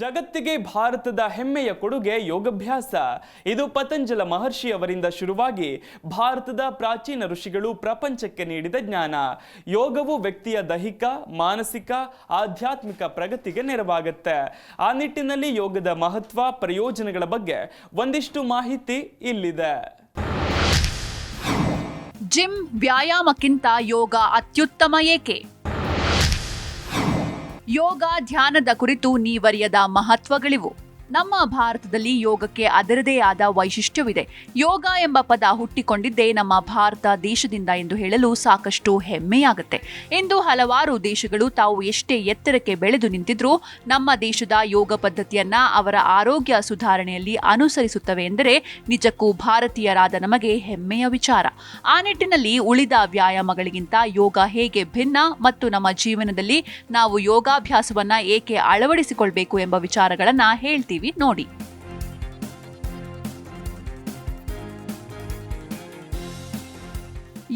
ಜಗತ್ತಿಗೆ ಭಾರತದ ಹೆಮ್ಮೆಯ ಕೊಡುಗೆ ಯೋಗಾಭ್ಯಾಸ. ಇದು ಪತಂಜಲ ಮಹರ್ಷಿ ಅವರಿಂದ ಶುರುವಾಗಿ ಭಾರತದ ಪ್ರಾಚೀನ ಋಷಿಗಳು ಪ್ರಪಂಚಕ್ಕೆ ನೀಡಿದ ಜ್ಞಾನ. ಯೋಗವು ವ್ಯಕ್ತಿಯ ದೈಹಿಕ, ಮಾನಸಿಕ, ಆಧ್ಯಾತ್ಮಿಕ ಪ್ರಗತಿಗೆ ನೆರವಾಗುತ್ತೆ. ಆ ನಿಟ್ಟಿನಲ್ಲಿ ಯೋಗದ ಮಹತ್ವ, ಪ್ರಯೋಜನಗಳ ಬಗ್ಗೆ ಒಂದಿಷ್ಟು ಮಾಹಿತಿ ಇಲ್ಲಿದೆ. ಜಿಮ್ ವ್ಯಾಯಾಮಕ್ಕಿಂತ ಯೋಗ ಅತ್ಯುತ್ತಮ ಏಕೆ? ಯೋಗ ಧ್ಯಾನದ ಕುರಿತು ನೀವರಿಯದ ಮಹತ್ವಗಳಿವು. ನಮ್ಮ ಭಾರತದಲ್ಲಿ ಯೋಗಕ್ಕೆ ಅದರದೇ ಆದ ವೈಶಿಷ್ಟ್ಯವಿದೆ. ಯೋಗ ಎಂಬ ಪದ ಹುಟ್ಟಿಕೊಂಡಿದ್ದೇ ನಮ್ಮ ಭಾರತ ದೇಶದಿಂದ ಎಂದು ಹೇಳಲು ಸಾಕಷ್ಟು ಹೆಮ್ಮೆಯಾಗುತ್ತೆ. ಇಂದು ಹಲವಾರು ದೇಶಗಳು ತಾವು ಎಷ್ಟೇ ಎತ್ತರಕ್ಕೆ ಬೆಳೆದು ನಿಂತಿದ್ರೂ ನಮ್ಮ ದೇಶದ ಯೋಗ ಪದ್ಧತಿಯನ್ನ ಅವರ ಆರೋಗ್ಯ ಸುಧಾರಣೆಯಲ್ಲಿ ಅನುಸರಿಸುತ್ತವೆ ಎಂದರೆ ನಿಜಕ್ಕೂ ಭಾರತೀಯರಾದ ನಮಗೆ ಹೆಮ್ಮೆಯ ವಿಚಾರ. ಆ ನಿಟ್ಟಿನಲ್ಲಿ ಉಳಿದ ವ್ಯಾಯಾಮಗಳಿಗಿಂತ ಯೋಗ ಹೇಗೆ ಭಿನ್ನ ಮತ್ತು ನಮ್ಮ ಜೀವನದಲ್ಲಿ ನಾವು ಯೋಗಾಭ್ಯಾಸವನ್ನ ಏಕೆ ಅಳವಡಿಸಿಕೊಳ್ಬೇಕು ಎಂಬ ವಿಚಾರಗಳನ್ನ ಹೇಳ್ತೀವಿ. ನೋಡಿ.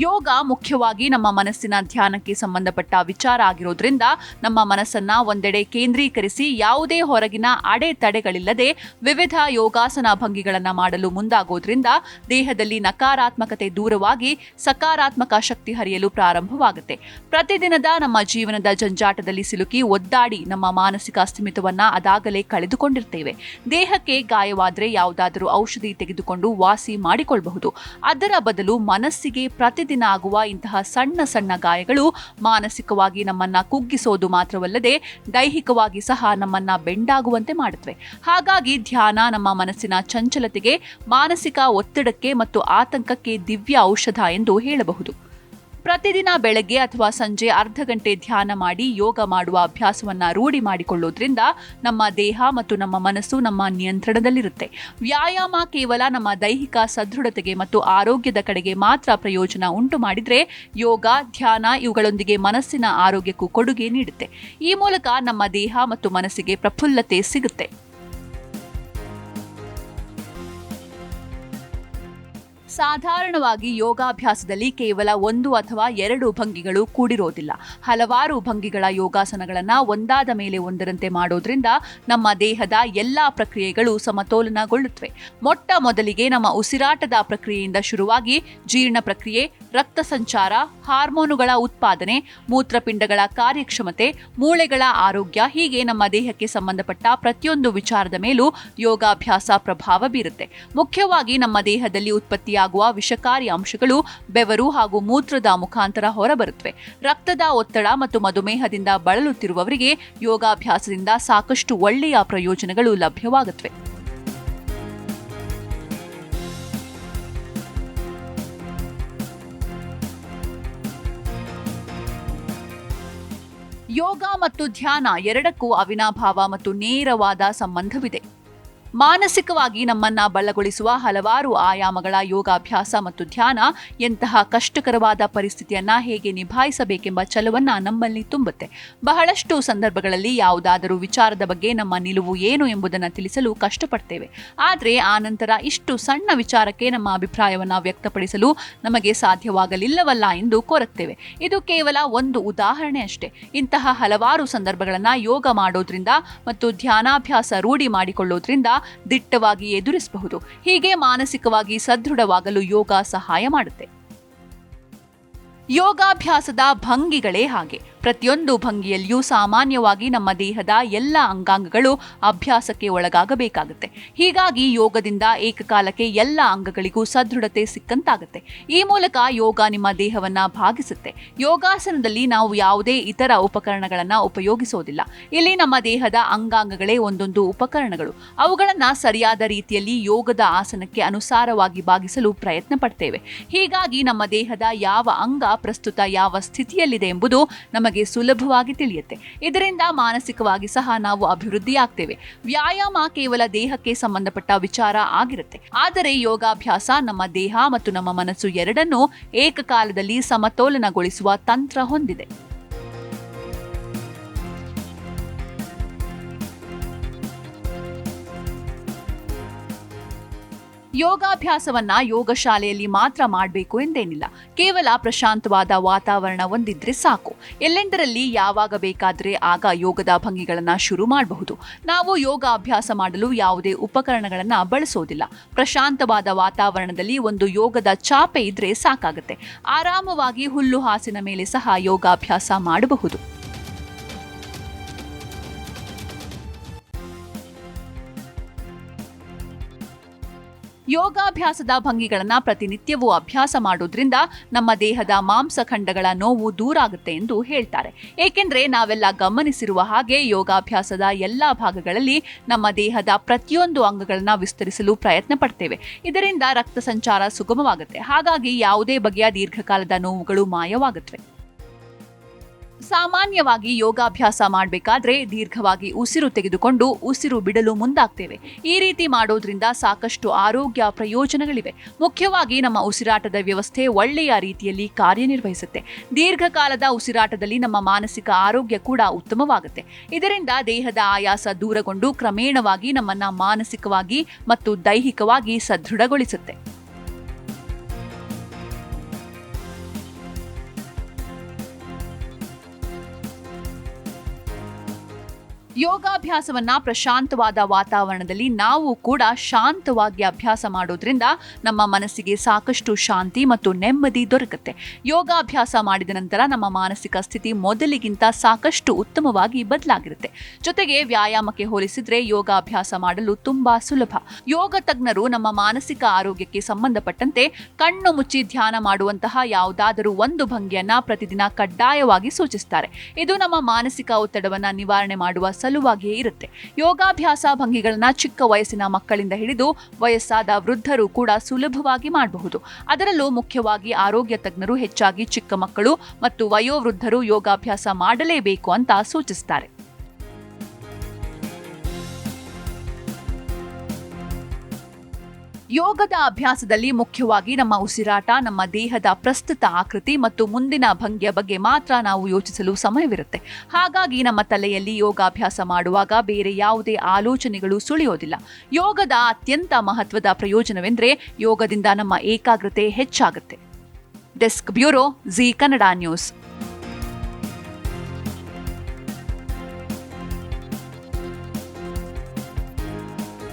ಯೋಗ ಮುಖ್ಯವಾಗಿ ನಮ್ಮ ಮನಸ್ಸಿನ ಧ್ಯಾನಕ್ಕೆ ಸಂಬಂಧಪಟ್ಟ ವಿಚಾರ ಆಗಿರೋದ್ರಿಂದ ನಮ್ಮ ಮನಸ್ಸನ್ನ ಒಂದೆಡೆ ಕೇಂದ್ರೀಕರಿಸಿ ಯಾವುದೇ ಹೊರಗಿನ ಅಡೆತಡೆಗಳಿಲ್ಲದೆ ವಿವಿಧ ಯೋಗಾಸನ ಭಂಗಿಗಳನ್ನು ಮಾಡಲು ಮುಂದಾಗೋದ್ರಿಂದ ದೇಹದಲ್ಲಿ ನಕಾರಾತ್ಮಕತೆ ದೂರವಾಗಿ ಸಕಾರಾತ್ಮಕ ಶಕ್ತಿ ಹರಿಯಲು ಪ್ರಾರಂಭವಾಗುತ್ತೆ. ಪ್ರತಿದಿನದ ನಮ್ಮ ಜೀವನದ ಜಂಜಾಟದಲ್ಲಿ ಸಿಲುಕಿ ಒದ್ದಾಡಿ ನಮ್ಮ ಮಾನಸಿಕ ಅಸ್ಥಿಮಿತವನ್ನ ಅದಾಗಲೇ ಕಳೆದುಕೊಂಡಿರ್ತೇವೆ. ದೇಹಕ್ಕೆ ಗಾಯವಾದರೆ ಯಾವುದಾದರೂ ಔಷಧಿ ತೆಗೆದುಕೊಂಡು ವಾಸಿ ಮಾಡಿಕೊಳ್ಳಬಹುದು ಅದರ ಬದಲು ಮನಸ್ಸಿಗೆ ಪ್ರತಿದಿನ ಆಗುವ ಇಂತಹ ಸಣ್ಣ ಸಣ್ಣ ಗಾಯಗಳು ಮಾನಸಿಕವಾಗಿ ನಮ್ಮನ್ನ ಕುಗ್ಗಿಸೋದು ಮಾತ್ರವಲ್ಲದೆ ದೈಹಿಕವಾಗಿ ಸಹ ನಮ್ಮನ್ನ ಬೆಂಡಾಗುವಂತೆ ಮಾಡುತ್ತವೆ. ಹಾಗಾಗಿ ಧ್ಯಾನ ನಮ್ಮ ಮನಸ್ಸಿನ ಚಂಚಲತೆಗೆ, ಮಾನಸಿಕ ಒತ್ತಡಕ್ಕೆ ಮತ್ತು ಆತಂಕಕ್ಕೆ ದಿವ್ಯ ಔಷಧ ಎಂದು ಹೇಳಬಹುದು. ಪ್ರತಿದಿನ ಬೆಳಗ್ಗೆ ಅಥವಾ ಸಂಜೆ ಅರ್ಧ ಗಂಟೆ ಧ್ಯಾನ ಮಾಡಿ ಯೋಗ ಮಾಡುವ ಅಭ್ಯಾಸವನ್ನ ರೂಢಿ ಮಾಡಿಕೊಳ್ಳೋದ್ರಿಂದ ನಮ್ಮ ದೇಹ ಮತ್ತು ನಮ್ಮ ಮನಸ್ಸು ನಮ್ಮ ನಿಯಂತ್ರಣದಲ್ಲಿರುತ್ತೆ. ವ್ಯಾಯಾಮ ಕೇವಲ ನಮ್ಮ ದೈಹಿಕ ಸದೃಢತೆಗೆ ಮತ್ತು ಆರೋಗ್ಯದ ಕಡೆಗೆ ಮಾತ್ರ ಪ್ರಯೋಜನ ಉಂಟು ಮಾಡಿದರೆ ಯೋಗ, ಧ್ಯಾನ ಇವುಗಳೊಂದಿಗೆ ಮನಸ್ಸಿನ ಆರೋಗ್ಯಕ್ಕೂ ಕೊಡುಗೆ ನೀಡುತ್ತೆ. ಈ ಮೂಲಕ ನಮ್ಮ ದೇಹ ಮತ್ತು ಮನಸ್ಸಿಗೆ ಪ್ರಫುಲ್ಲತೆ ಸಿಗುತ್ತೆ. ಸಾಧಾರಣವಾಗಿ ಯೋಗಾಭ್ಯಾಸದಲ್ಲಿ ಕೇವಲ ಒಂದು ಅಥವಾ ಎರಡು ಭಂಗಿಗಳು ಕೂಡಿರೋದಿಲ್ಲ. ಹಲವಾರು ಭಂಗಿಗಳ ಯೋಗಾಸನಗಳನ್ನು ಒಂದಾದ ಮೇಲೆ ಒಂದರಂತೆ ಮಾಡೋದ್ರಿಂದ ನಮ್ಮ ದೇಹದ ಎಲ್ಲ ಪ್ರಕ್ರಿಯೆಗಳು ಸಮತೋಲನಗೊಳ್ಳುತ್ತವೆ. ಮೊಟ್ಟ ಮೊದಲಿಗೆ ನಮ್ಮ ಉಸಿರಾಟದ ಪ್ರಕ್ರಿಯೆಯಿಂದ ಶುರುವಾಗಿ ಜೀರ್ಣ ಪ್ರಕ್ರಿಯೆ, ರಕ್ತ ಸಂಚಾರ, ಹಾರ್ಮೋನುಗಳ ಉತ್ಪಾದನೆ, ಮೂತ್ರಪಿಂಡಗಳ ಕಾರ್ಯಕ್ಷಮತೆ, ಮೂಳೆಗಳ ಆರೋಗ್ಯ ಹೀಗೆ ನಮ್ಮ ದೇಹಕ್ಕೆ ಸಂಬಂಧಪಟ್ಟ ಪ್ರತಿಯೊಂದು ವಿಚಾರದ ಮೇಲೂ ಯೋಗಾಭ್ಯಾಸ ಪ್ರಭಾವ ಬೀರುತ್ತೆ. ಮುಖ್ಯವಾಗಿ ನಮ್ಮ ದೇಹದಲ್ಲಿ ಉತ್ಪತ್ತಿಯಾಗುವ ವಿಷಕಾರಿ ಅಂಶಗಳು ಬೆವರು ಹಾಗೂ ಮೂತ್ರದ ಮುಖಾಂತರ ಹೊರಬರುತ್ತವೆ. ರಕ್ತದ ಒತ್ತಡ ಮತ್ತು ಮಧುಮೇಹದಿಂದ ಬಳಲುತ್ತಿರುವವರಿಗೆ ಯೋಗಾಭ್ಯಾಸದಿಂದ ಸಾಕಷ್ಟು ಒಳ್ಳೆಯ ಪ್ರಯೋಜನಗಳು ಲಭ್ಯವಾಗುತ್ತವೆ. ಯೋಗ ಮತ್ತು ಧ್ಯಾನ ಎರಡಕ್ಕೂ ಅವಿನಾಭಾವ ಮತ್ತು ನೇರವಾದ ಸಂಬಂಧವಿದೆ. ಮಾನಸಿಕವಾಗಿ ನಮ್ಮನ್ನ ಬಲಗೊಳಿಸುವ ಹಲವಾರು ಆಯಾಮಗಳ ಯೋಗಾಭ್ಯಾಸ ಮತ್ತು ಧ್ಯಾನ ಎಂತಹ ಕಷ್ಟಕರವಾದ ಪರಿಸ್ಥಿತಿಯನ್ನ ಹೇಗೆ ನಿಭಾಯಿಸಬೇಕೆಂಬ ಛಲವನ್ನ ನಮ್ಮಲ್ಲಿ ತುಂಬುತ್ತೆ. ಬಹಳಷ್ಟು ಸಂದರ್ಭಗಳಲ್ಲಿ ಯಾವುದಾದರೂ ವಿಚಾರದ ಬಗ್ಗೆ ನಮ್ಮ ನಿಲುವು ಏನು ಎಂಬುದನ್ನು ತಿಳಿಸಲು ಕಷ್ಟಪಡ್ತೇವೆ. ಆದರೆ ಆ ನಂತರ ಇಷ್ಟು ಸಣ್ಣ ವಿಚಾರಕ್ಕೆ ನಮ್ಮ ಅಭಿಪ್ರಾಯವನ್ನು ವ್ಯಕ್ತಪಡಿಸಲು ನಮಗೆ ಸಾಧ್ಯವಾಗಲಿಲ್ಲವಲ್ಲ ಎಂದು ಕೋರುತ್ತೇವೆ. ಇದು ಕೇವಲ ಒಂದು ಉದಾಹರಣೆ ಅಷ್ಟೇ. ಇಂತಹ ಹಲವಾರು ಸಂದರ್ಭಗಳನ್ನು ಯೋಗ ಮಾಡೋದ್ರಿಂದ ಮತ್ತು ಧ್ಯಾನಾಭ್ಯಾಸ ರೂಢಿ ಮಾಡಿಕೊಳ್ಳೋದ್ರಿಂದ ದಿಟ್ಟವಾಗಿ ಎದುರಿಸಬಹುದು. ಹೀಗೆ ಮಾನಸಿಕವಾಗಿ ಸದೃಢವಾಗಲು ಯೋಗ ಸಹಾಯ ಮಾಡುತ್ತೆ. ಯೋಗಾಭ್ಯಾಸದ ಭಂಗಿಗಳೇ ಹಾಗೆ. ಪ್ರತಿಯೊಂದು ಭಂಗಿಯಲ್ಲಿಯೂ ಸಾಮಾನ್ಯವಾಗಿ ನಮ್ಮ ದೇಹದ ಎಲ್ಲ ಅಂಗಾಂಗಗಳು ಅಭ್ಯಾಸಕ್ಕೆ ಒಳಗಾಗಬೇಕಾಗುತ್ತೆ. ಹೀಗಾಗಿ ಯೋಗದಿಂದ ಏಕಕಾಲಕ್ಕೆ ಎಲ್ಲ ಅಂಗಗಳಿಗೂ ಸದೃಢತೆ ಸಿಕ್ಕಂತಾಗುತ್ತೆ. ಈ ಮೂಲಕ ಯೋಗ ನಿಮ್ಮ ದೇಹವನ್ನ ಭಾಗಿಸುತ್ತೆ. ಯೋಗಾಸನದಲ್ಲಿ ನಾವು ಯಾವುದೇ ಇತರ ಉಪಕರಣಗಳನ್ನು ಉಪಯೋಗಿಸೋದಿಲ್ಲ. ಇಲ್ಲಿ ನಮ್ಮ ದೇಹದ ಅಂಗಾಂಗಗಳೇ ಒಂದೊಂದು ಉಪಕರಣಗಳು. ಅವುಗಳನ್ನು ಸರಿಯಾದ ರೀತಿಯಲ್ಲಿ ಯೋಗದ ಆಸನಕ್ಕೆ ಅನುಸಾರವಾಗಿ ಭಾಗಿಸಲು ಪ್ರಯತ್ನ ಪಡ್ತೇವೆ. ಹೀಗಾಗಿ ನಮ್ಮ ದೇಹದ ಯಾವ ಅಂಗ ಪ್ರಸ್ತುತ ಯಾವ ಸ್ಥಿತಿಯಲ್ಲಿದೆ ಎಂಬುದು ನಮಗೆ ಸುಲಭವಾಗಿ ತಿಳಿಯುತ್ತೆ. ಇದರಿಂದ ಮಾನಸಿಕವಾಗಿ ಸಹ ನಾವು ಅಭಿವೃದ್ಧಿಯಾಗ್ತೇವೆ. ವ್ಯಾಯಾಮ ಕೇವಲ ದೇಹಕ್ಕೆ ಸಂಬಂಧಪಟ್ಟ ವಿಚಾರ ಆಗಿರುತ್ತೆ. ಆದರೆ ಯೋಗಾಭ್ಯಾಸ ನಮ್ಮ ದೇಹ ಮತ್ತು ನಮ್ಮ ಮನಸ್ಸು ಎರಡನ್ನೂ ಏಕಕಾಲದಲ್ಲಿ ಸಮತೋಲನಗೊಳಿಸುವ ತಂತ್ರ ಹೊಂದಿದೆ. ಯೋಗಾಭ್ಯಾಸವನ್ನ ಯೋಗ ಶಾಲೆಯಲ್ಲಿ ಮಾತ್ರ ಮಾಡಬೇಕು ಎಂದೇನಿಲ್ಲ. ಕೇವಲ ಪ್ರಶಾಂತವಾದ ವಾತಾವರಣ ಒಂದಿದ್ರೆ ಸಾಕು. ಎಲ್ಲೆಂದರಲ್ಲಿ ಯಾವಾಗ ಬೇಕಾದರೆ ಆಗ ಯೋಗದ ಭಂಗಿಗಳನ್ನ ಶುರು ಮಾಡಬಹುದು. ನಾವು ಯೋಗ ಅಭ್ಯಾಸ ಮಾಡಲು ಯಾವುದೇ ಉಪಕರಣಗಳನ್ನ ಬಳಸೋದಿಲ್ಲ. ಪ್ರಶಾಂತವಾದ ವಾತಾವರಣದಲ್ಲಿ ಒಂದು ಯೋಗದ ಚಾಪೆ ಇದ್ರೆ ಸಾಕಾಗುತ್ತೆ. ಆರಾಮವಾಗಿ ಹುಲ್ಲು ಹಾಸಿನ ಮೇಲೆ ಸಹ ಯೋಗಾಭ್ಯಾಸ ಮಾಡಬಹುದು. ಯೋಗಾಭ್ಯಾಸದ ಭಂಗಿಗಳನ್ನು ಪ್ರತಿನಿತ್ಯವೂ ಅಭ್ಯಾಸ ಮಾಡೋದ್ರಿಂದ ನಮ್ಮ ದೇಹದ ಮಾಂಸಖಂಡಗಳ ನೋವು ದೂರ ಆಗುತ್ತೆ ಎಂದು ಹೇಳ್ತಾರೆ. ಏಕೆಂದರೆ ನಾವೆಲ್ಲ ಗಮನಿಸಿರುವ ಹಾಗೆ ಯೋಗಾಭ್ಯಾಸದ ಎಲ್ಲ ಭಾಗಗಳಲ್ಲಿ ನಮ್ಮ ದೇಹದ ಪ್ರತಿಯೊಂದು ಅಂಗಗಳನ್ನು ವಿಸ್ತರಿಸಲು ಪ್ರಯತ್ನ ಪಡ್ತೇವೆ. ಇದರಿಂದ ರಕ್ತ ಸಂಚಾರ ಸುಗಮವಾಗುತ್ತೆ. ಹಾಗಾಗಿ ಯಾವುದೇ ಬಗೆಯ ದೀರ್ಘಕಾಲದ ನೋವುಗಳು ಮಾಯವಾಗುತ್ತವೆ. ಸಾಮಾನ್ಯವಾಗಿ ಯೋಗಾಭ್ಯಾಸ ಮಾಡಬೇಕಾದ್ರೆ ದೀರ್ಘವಾಗಿ ಉಸಿರು ತೆಗೆದುಕೊಂಡು ಉಸಿರು ಬಿಡಲು ಮುಂದಾಗ್ತೇವೆ. ಈ ರೀತಿ ಮಾಡೋದ್ರಿಂದ ಸಾಕಷ್ಟು ಆರೋಗ್ಯ ಪ್ರಯೋಜನಗಳಿವೆ. ಮುಖ್ಯವಾಗಿ ನಮ್ಮ ಉಸಿರಾಟದ ವ್ಯವಸ್ಥೆ ಒಳ್ಳೆಯ ರೀತಿಯಲ್ಲಿ ಕಾರ್ಯನಿರ್ವಹಿಸುತ್ತೆ. ದೀರ್ಘಕಾಲದ ಉಸಿರಾಟದಲ್ಲಿ ನಮ್ಮ ಮಾನಸಿಕ ಆರೋಗ್ಯ ಕೂಡ ಉತ್ತಮವಾಗುತ್ತೆ. ಇದರಿಂದ ದೇಹದ ಆಯಾಸ ದೂರಗೊಂಡು ಕ್ರಮೇಣವಾಗಿ ನಮ್ಮನ್ನ ಮಾನಸಿಕವಾಗಿ ಮತ್ತು ದೈಹಿಕವಾಗಿ ಸದೃಢಗೊಳಿಸುತ್ತೆ. ಯೋಗಾಭ್ಯಾಸವನ್ನ ಪ್ರಶಾಂತವಾದ ವಾತಾವರಣದಲ್ಲಿ ನಾವು ಕೂಡ ಶಾಂತವಾಗಿ ಅಭ್ಯಾಸ ಮಾಡೋದ್ರಿಂದ ನಮ್ಮ ಮನಸ್ಸಿಗೆ ಸಾಕಷ್ಟು ಶಾಂತಿ ಮತ್ತು ನೆಮ್ಮದಿ ದೊರಕುತ್ತೆ. ಯೋಗಾಭ್ಯಾಸ ಮಾಡಿದ ನಂತರ ನಮ್ಮ ಮಾನಸಿಕ ಸ್ಥಿತಿ ಮೊದಲಿಗಿಂತ ಸಾಕಷ್ಟು ಉತ್ತಮವಾಗಿ ಬದಲಾಗಿರುತ್ತೆ. ಜೊತೆಗೆ ವ್ಯಾಯಾಮಕ್ಕೆ ಹೋಲಿಸಿದ್ರೆ ಯೋಗಾಭ್ಯಾಸ ಮಾಡಲು ತುಂಬಾ ಸುಲಭ. ಯೋಗ ತಜ್ಞರು ನಮ್ಮ ಮಾನಸಿಕ ಆರೋಗ್ಯಕ್ಕೆ ಸಂಬಂಧಪಟ್ಟಂತೆ ಕಣ್ಣು ಮುಚ್ಚಿ ಧ್ಯಾನ ಮಾಡುವಂತಹ ಯಾವುದಾದರೂ ಒಂದು ಭಂಗಿಯನ್ನ ಪ್ರತಿದಿನ ಕಡ್ಡಾಯವಾಗಿ ಸೂಚಿಸ್ತಾರೆ. ಇದು ನಮ್ಮ ಮಾನಸಿಕ ಒತ್ತಡವನ್ನ ನಿವಾರಣೆ ಮಾಡುವ ಸಲುವಾಗಿಯೇ ಇರುತ್ತೆ. ಯೋಗಾಭ್ಯಾಸ ಭಂಗಿಗಳನ್ನ ಚಿಕ್ಕ ವಯಸ್ಸಿನ ಮಕ್ಕಳಿಂದ ಹಿಡಿದು ವಯಸ್ಸಾದ ವೃದ್ಧರು ಕೂಡ ಸುಲಭವಾಗಿ ಮಾಡಬಹುದು. ಅದರಲ್ಲೂ ಮುಖ್ಯವಾಗಿ ಆರೋಗ್ಯ ತಜ್ಞರು ಹೆಚ್ಚಾಗಿ ಚಿಕ್ಕ ಮಕ್ಕಳು ಮತ್ತು ವಯೋವೃದ್ಧರು ಯೋಗಾಭ್ಯಾಸ ಮಾಡಲೇಬೇಕು ಅಂತ ಸೂಚಿಸ್ತಾರೆ. ಯೋಗದ ಅಭ್ಯಾಸದಲ್ಲಿ ಮುಖ್ಯವಾಗಿ ನಮ್ಮ ಉಸಿರಾಟ, ನಮ್ಮ ದೇಹದ ಪ್ರಸ್ತುತ ಆಕೃತಿ ಮತ್ತು ಮುಂದಿನ ಭಂಗಿಯ ಬಗ್ಗೆ ಮಾತ್ರ ನಾವು ಯೋಚಿಸಲು ಸಮಯವಿರುತ್ತೆ. ಹಾಗಾಗಿ ನಮ್ಮ ತಲೆಯಲ್ಲಿ ಯೋಗಾಭ್ಯಾಸ ಮಾಡುವಾಗ ಬೇರೆ ಯಾವುದೇ ಆಲೋಚನೆಗಳು ಸುಳಿಯೋದಿಲ್ಲ. ಯೋಗದ ಅತ್ಯಂತ ಮಹತ್ವದ ಪ್ರಯೋಜನವೆಂದರೆ ಯೋಗದಿಂದ ನಮ್ಮ ಏಕಾಗ್ರತೆ ಹೆಚ್ಚಾಗುತ್ತೆ. Desk bureau, Zee Kannada news.